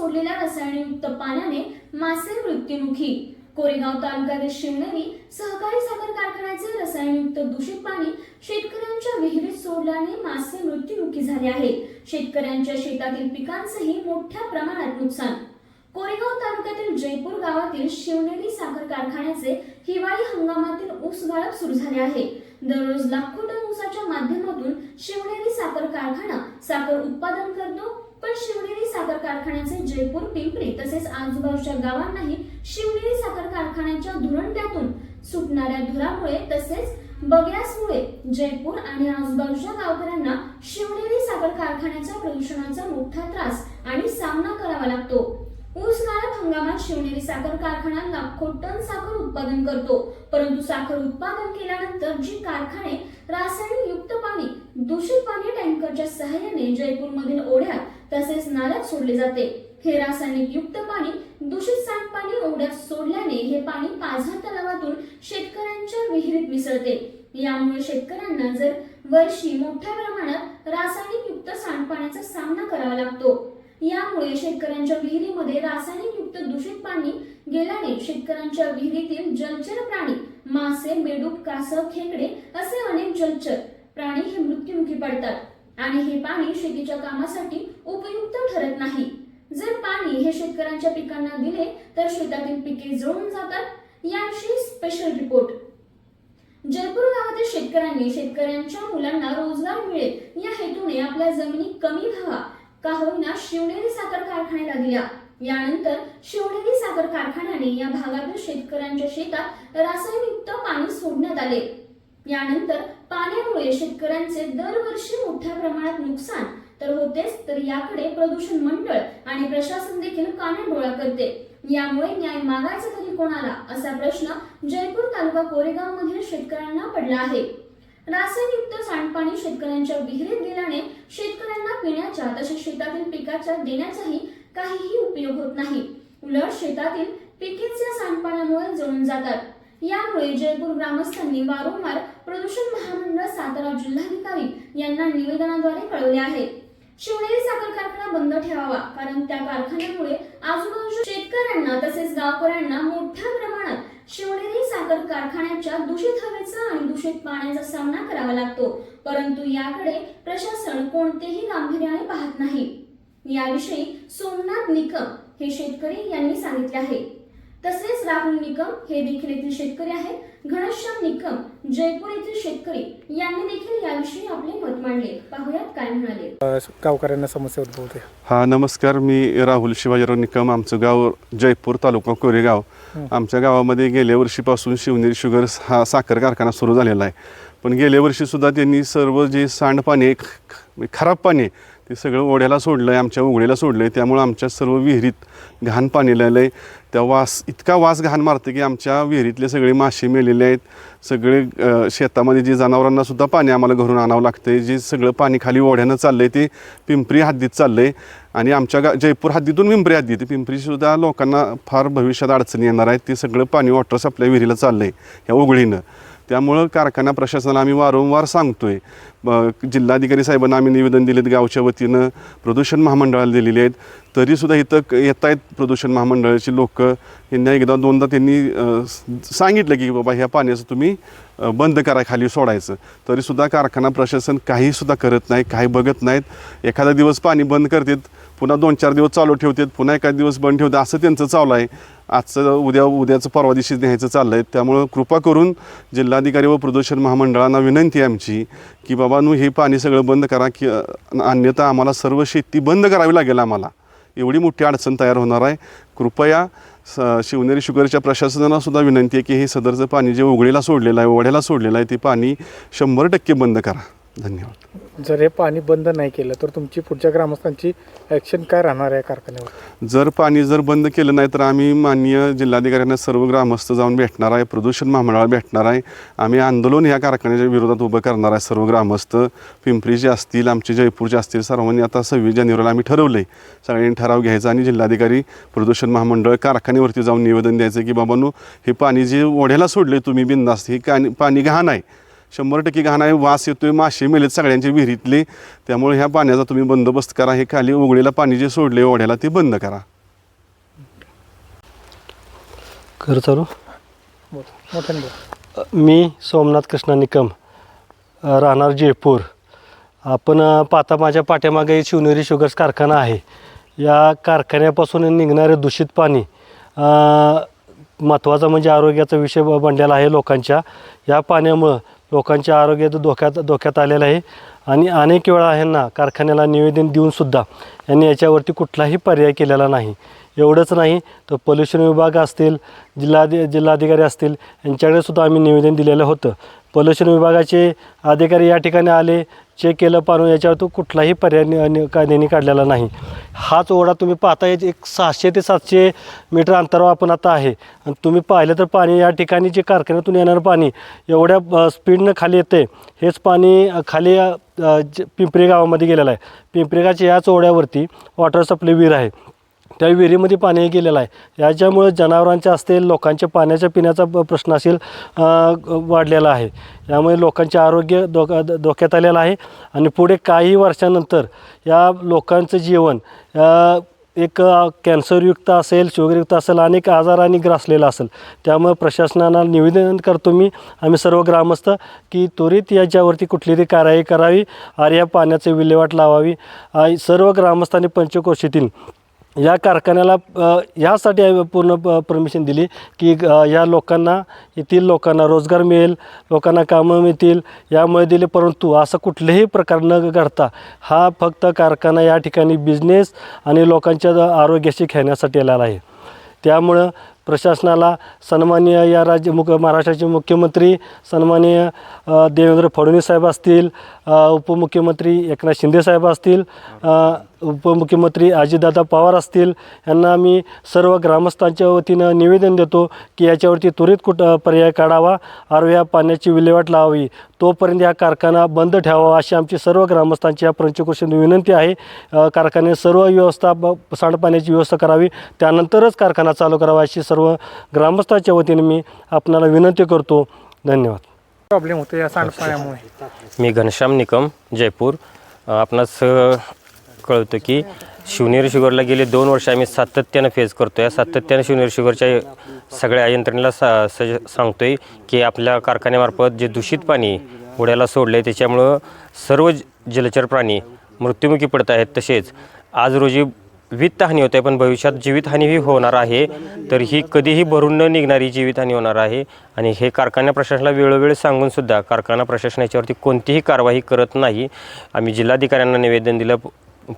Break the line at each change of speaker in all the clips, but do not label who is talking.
सोडलेल्या रसायनयुक्त पाण्याने मासे मृत्युमुखी. कोरेगाव तालुक्यातील शिवनेरी सहकारी साखर कारखान्याचे रसायनयुक्त दूषित पाणी शेतकऱ्यांच्या विहिरीत सोडल्याने मासे मृत्युमुखी झाले आहेत शेतकऱ्यांच्या शेतातील पिकांचेही मोठ्या प्रमाणात नुकसान. कोरेगाव तालुक्यातील जयपूर गावातील शिवनेरी साखर कारखान्याचे हिवाळी हंगामातील ऊस गाळप सुरू झाले आहे. दररोज लाखो टन ऊसाच्या माध्यमातून शिवनेरी साखर कारखाना साखर उत्पादन करतो पण शिवनेरी साखर कारखान्याचे जयपूर पिंपरी तसेच आजूबाजूच्या गावांनाही शिवनेरी साखर कारखान्याच्या धुरंड्यातून सुटणाऱ्या धुरामुळे तसेच बगॅसमुळे जयपूर आणि आजूबाजूच्या गावकऱ्यांना शिवनेरी साखर कारखान्याच्या प्रदूषणाचा मोठा त्रास आणि सामना करावा लागतो. ऊस काळात हंगामात शिवनेरी साखर कारखाना लाखो टन साखर उत्पादन करतो. परंतु साखर उत्पादन केल्यानंतर जी कारखाने रासायनिक युक्त पाणी दूषित पाणी टँकरच्या सहाय्याने जयपूरमधील ओढ्यात तसेच नाल्यात सोडले जाते. हे रासायनिक युक्त पाणी दूषित सांडपाणी ओढ्यात सोडल्याने हे पाणी पाझर तलावातून शेतकऱ्यांच्या विहिरीत मिसळते. यामुळे शेतकऱ्यांना जर वर्षी मोठ्या प्रमाणात रासायनिक युक्त सांडपाण्याचा सामना करावा लागतो. यामुळे शेतकऱ्यांच्या विहिरीमध्ये रासायनिक युक्त दूषित पाणी गेल्याने शेतकऱ्यांच्या विहिरीतील जलचर प्राणी मासे बेडूक कासव खेकडे असे अनेक जलचर प्राणी हे मृत्युमुखी पडतात. आणि हे पाणी शेतीच्या कामासाठी उपयुक्त ठरत नाही. जर पाणी हे शेतकऱ्यांच्या पिकांना दिले तर शेतातील पिके जळून जातात याविषयी स्पेशल रिपोर्ट जयपूर गावातील शेतकऱ्यांनी शेतकऱ्यांच्या मुलांना रोजगार मिळेल या हेतूने आपल्या जमिनी कमी व्हावा. का होईना शिवनेरी साखर कारखान्याला दिल्या यानंतर शिवनेरी साखर कारखान्याने या भागातील शेतकऱ्यांच्या शेतात रासायनिक पाणी सोडण्यात आले. यानंतर पाण्यामुळे शेतकऱ्यांचे दरवर्षी मोठ्या प्रमाणात नुकसान तर होतेच तर याकडे प्रदूषण मंडळ आणि प्रशासन देखील कानाडोळा करते. यामुळे न्याय मागायचा तरी कोणाला? असा प्रश्न जयपूर तालुका कोरेगाव मधील शेतकऱ्यांना पडला आहे. रासायनिकयुक्त सांडपाणी शेतकऱ्यांच्या विहिरीत गेल्याने शेतकऱ्यांना पिण्याच्या तसेच शेतातील पिकाच्या देण्याचाही काहीही उपयोग होत नाही. उलट शेतातील पिकेच या सांडपाण्यामुळे जळून जातात. यामुळे जयपूर ग्रामस्थांनी वारंवार प्रदूषण महामंडळ सातारा जिल्हाधिकारी यांना निवेदनाद्वारे कळवले आहे. शिवनेरी साखर कारखाना बंद ठेवावा कारण त्या कारखान्यामुळे आजूबाजूच्या शेतकऱ्यांना तसेच गावकऱ्यांना मोठ्या प्रमाणात शिवनेरी साखर कारखान्याच्या दूषित हवेचा आणि दूषित पाण्याचा सामना करावा लागतो. परंतु याकडे प्रशासन कोणतेही गांभीर्याने पाहत नाही. याविषयी सोमनाथ निकम हे शेतकरी यांनी सांगितले आहे. तसेच राहुल निकम हे देखील येथील शेतकरी आहेत. घनश्याम निकम जयपूर येथील शेतकरी यांनी देखील याविषयी आपले मत मांडले. पाहुयात काय म्हणाले.
गावकऱ्यांना समस्या उद्भवते.
हा नमस्कार. मी राहुल शिवाजीराव निकम आमचं गाव जयपूर तालुका कोरेगाव. आमच्या गावामध्ये गेल्या वर्षीपासून शिवनेरी शुगर्स हा साखर कारखाना सुरू झालेला आहे. पण गेल्या वर्षीसुद्धा त्यांनी सर्व जे सांडपाणी ख- खराब पाणी आहे, ते सगळं ओढ्याला सोडलं आहे आमच्या उघडीला सोडलं आहे त्यामुळं आमच्या सर्व विहिरीत घाण पाणी आहे. त्या वास इतका वास घाण मारतं की आमच्या विहिरीतले सगळे मासे मेलेले आहेत. सगळे शेतामध्ये जे जनावरांना सुद्धा पाणी आम्हाला घरून आणावं लागतं जे सगळं पाणी खाली ओढ्यानं चाललं आहे ते पिंपरी हद्दीत चाललं आहे आणि आमच्या गा जयपूर हद्दीतून पिंपरी हद्दीत पिंपरीसुद्धा लोकांना फार भविष्यात अडचणी येणार आहेत. ते सगळं पाणी वॉटर सप्लाय विहिरीला चाललं आहे ह्या उघडीनं. त्यामुळं कारखाना प्रशासनाला आम्ही वारंवार सांगतोय. जिल्हाधिकारी साहेबांना आम्ही निवेदन दिलेत गावच्या वतीनं प्रदूषण महामंडळाला दिलेले आहेत. तरीसुद्धा इथं येत आहेत प्रदूषण महामंडळाची लोक. यांना एकदा दोनदा त्यांनी सांगितलं की बाबा ह्या पाण्याचं तुम्ही बंद करा खाली सोडायचं. तरीसुद्धा कारखाना प्रशासन काहीसुद्धा करत नाही काही बघत नाहीत. एखादा दिवस पाणी बंद करतात पुन्हा दोन चार दिवस चालू ठेवतात पुन्हा एखादा दिवस बंद ठेवतात असं त्यांचं चालू आहे. आजचं उद्या उद्याचं परवा दिवशी न्यायचं चाललं आहे त्यामुळं कृपा करून जिल्हाधिकारी व प्रदूषण महामंडळांना विनंती आहे आमची की बाबा नू हे पाणी सगळं बंद करा की अन्यथा आम्हाला सर्व शेती बंद करावी लागेल आम्हाला. एवढी मोठी अडचण तयार होणार आहे. कृपया स शिवनेरी शुगरच्या प्रशासनाला सुद्धा विनंती आहे की हे सदरचं पाणी जे उघडीला सोडलेलं आहे ओढ्याला सोडलेलं आहे ते पाणी शंभर टक्के बंद करा. धन्यवाद.
जर हे पाणी बंद नाही केलं तर तुमची पुढच्या ग्रामस्थांची ॲक्शन काय राहणार आहे कारखान्यावर?
जर पाणी जर बंद केलं नाही तर आम्ही माननीय जिल्हाधिकाऱ्यांना सर्व ग्रामस्थ जाऊन भेटणार आहे प्रदूषण महामंडळाला भेटणार आहे. आम्ही आंदोलन ह्या कारखान्याच्या विरोधात उभं करणार आहे. सर्व ग्रामस्थ पिंपरीचे असतील आमचे जयपूरचे असतील सर्वांनी आता सव्वीस जानेवारीला आम्ही ठरवलं आहे सगळ्यांनी ठराव घ्यायचा आणि जिल्हाधिकारी प्रदूषण महामंडळ कारखान्यावरती जाऊन निवेदन द्यायचं की बाबांनो हे पाणी जे ओढ्याला सोडले तुम्ही बिंदास्त हे कानी पाणी घाण आहे शंभर टक्के घाण आहे वास येतोय मासे मेलेत सगळ्यांची विहिरीतले. त्यामुळे ह्या पाण्याचा तुम्ही बंदोबस्त करा. हे खाली उघडीला पाणी जे सोडले ओढ्याला ते बंद करा.
घर चालू? मी सोमनाथ कृष्णा निकम राहणार जयपूर. आपण पाहता माझ्या पाठ्यामागे शिवनेरी शुगर्स कारखाना आहे. या कारखान्यापासून निघणारे दूषित पाणी महत्त्वाचा म्हणजे आरोग्याचा विषय बनलेला आहे लोकांच्या. या पाण्यामुळं लोकांच्या आरोग्य धोक्यात धोक्यात आलेलं आहे. आणि अनेक वेळा ह्यांना कारखान्याला निवेदन देऊनसुद्धा यांनी याच्यावरती कुठलाही पर्याय केलेला नाही. एवढंच नाही तर पोल्युशन विभाग असतील जिल्हाधि जिल्हाधिकारी असतील यांच्याकडे सुद्धा आम्ही निवेदन दिलेलं होतं. पोल्युशन विभागाचे अधिकारी या ठिकाणी आले चेक केलं पाहून याच्यावर तो कुठलाही पर्याय नि- नि- काढलेला नाही. हाच ओढा तुम्ही पाहता एक एक सहाशे ते सातशे मीटर अंतरावर आपण आता आहे. आणि तुम्ही पाहिलं तर पाणी या ठिकाणी जे कारखान्यातून येणारं पाणी एवढ्या स्पीडनं खाली येते हेच पाणी खाली पिंपरी गावामध्ये गेलेलं आहे. पिंपरी गावच्या याच ओढ्यावरती वॉटर सप्लाय विहीर आहे. त्या विहिरीमध्ये पाणी गेलेलं आहे. याच्यामुळे जनावरांच्या असतील लोकांच्या पाण्याच्या पिण्याचा प्रश्न असेल वाढलेला आहे. यामुळे लोकांचे आरोग्य धोका धोक्यात आलेलं आहे. आणि पुढे काही वर्षानंतर या लोकांचं जीवन एक कॅन्सरयुक्त असेल शुगरयुक्त असेल अनेक आजारांनी ग्रासलेलं असेल. त्यामुळे प्रशासनाला निवेदन करतो मी आम्ही सर्व ग्रामस्थ की त्वरित याच्यावरती कुठली तरी कारवाई करावी आर्या या पाण्याची विल्हेवाट लावावी. सर्व ग्रामस्थांनी पंचक्रोशीतील या कारखान्याला ह्यासाठी यासाठी पूर्ण प परमिशन दिली की या लोकांना येथील लोकांना रोजगार मिळेल लोकांना कामं मिळतील यामुळे दिले. परंतु असं कुठलेही प्रकार न घडता हा फक्त कारखाना या ठिकाणी बिझनेस आणि लोकांच्या आरोग्याशी खेळण्यासाठी आलेला आहे. त्यामुळं प्रशासनाला सन्माननीय या राज्य मुख महाराष्ट्राचे मुख्यमंत्री सन्माननीय देवेंद्र फडणवीस साहेब असतील उपमुख्यमंत्री एकनाथ शिंदे साहेब असतील उपमुख्यमंत्री अजितदादा पवार असतील यांना मी सर्व ग्रामस्थांच्या वतीनं निवेदन देतो की याच्यावरती त्वरित कुठं पर्याय काढावा आरव्या या पाण्याची विल्हेवाट लावावी. तोपर्यंत हा कारखाना बंद ठेवावा अशी आमची सर्व ग्रामस्थांची या पंचक्रोशीने विनंती आहे. कारखान्यात सर्व व्यवस्था ब सांडपाण्याची व्यवस्था करावी त्यानंतरच कारखाना चालू करावा अशी सर्व ग्रामस्थांच्या वतीने मी आपणाला विनंती करतो. धन्यवाद.
प्रॉब्लेम होतो या सांडपाण्यामुळे
मी घनश्याम निकम जयपूर. अ, आपणास अ, कळतं की शिवनेरी शुगरला गेले दोन वर्ष आम्ही सातत्यानं फेस करतो आहे सातत्यानं शिवनेरी शुगरच्या सगळ्या यंत्रणेला सा सज सांगतो आहे की आपल्या कारखान्यामार्फत जे दूषित पाणी उड्याला सोडलं आहे त्याच्यामुळं सर्व ज- जलचर प्राणी मृत्युमुखी पडत आहेत तसेच आज रोजी वित्तहानी होते पण भविष्यात जीवितहानीही होणार आहे. तर ही कधीही भरून न निघणारी जीवितहानी होणार आहे. आणि हे कारखाना प्रशासनाला वेळोवेळी सांगूनसुद्धा कारखाना प्रशासन याच्यावरती कोणतीही कारवाई करत नाही. आम्ही जिल्हाधिकाऱ्यांना निवेदन दिलं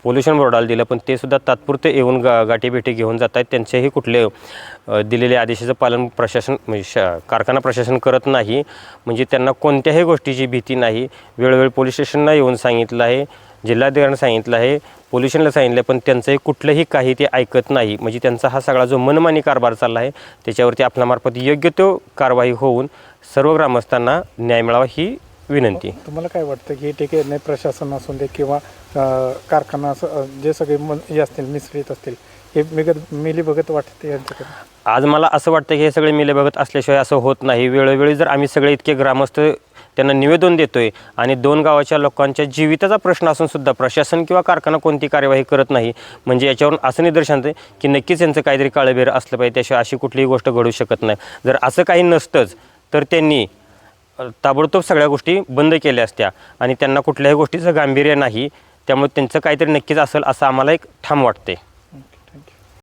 पोल्युशन बोर्डाला दिलं पण ते सुद्धा तात्पुरते येऊन गा गाठीभेटी घेऊन जात आहेत. त्यांचेही कुठले दिलेले दिलेल्या आदेशाचं पालन प्रशासन म्हणजे श कारखाना प्रशासन करत नाही. म्हणजे त्यांना कोणत्याही गोष्टीची भीती नाही. वेळोवेळी पोलीस स्टेशनला येऊन सांगितलं आहे. जिल्हाधिकाऱ्यांना सांगितलं आहे पोल्युशनला सांगितलं पण त्यांचंही कुठलंही काही ते ऐकत नाही. म्हणजे त्यांचा हा सगळा जो मनमानी कारभार चालला आहे त्याच्यावरती आपल्यामार्फत योग्य तो कारवाई होऊन सर्व ग्रामस्थांना न्याय मिळावा ही विनंती.
तुम्हाला काय वाटतं की हे ठीक आहे नाही प्रशासन असून दे किंवा कारखाना जे सगळे मन हे असतील मिश्रित असतील हे मिगत मिली बघत वाटते यांच्याकडे
आज मला असं वाटतं की हे सगळे मिले बघत असल्याशिवाय असं होत नाही. वेळोवेळी जर आम्ही सगळे इतके ग्रामस्थ त्यांना निवेदन देतोय. आणि दोन गावाच्या लोकांच्या जीविताचा प्रश्न असून सुद्धा प्रशासन किंवा कारखाना कोणती कार्यवाही करत नाही. म्हणजे याच्यावरून असं निदर्शन आहे की नक्कीच यांचं काहीतरी काळबेर असलं पाहिजे. त्याशिवाय अशी कुठलीही गोष्ट घडू शकत नाही. जर असं काही नसतंच तर त्यांनी ताबडतोब सगळ्या गोष्टी बंद केल्या असत्या. आणि त्यांना कुठल्याही गोष्टीचं गांभीर्य नाही. त्यामुळे त्यांचं काहीतरी नक्कीच असेल असं आम्हाला एक ठाम वाटते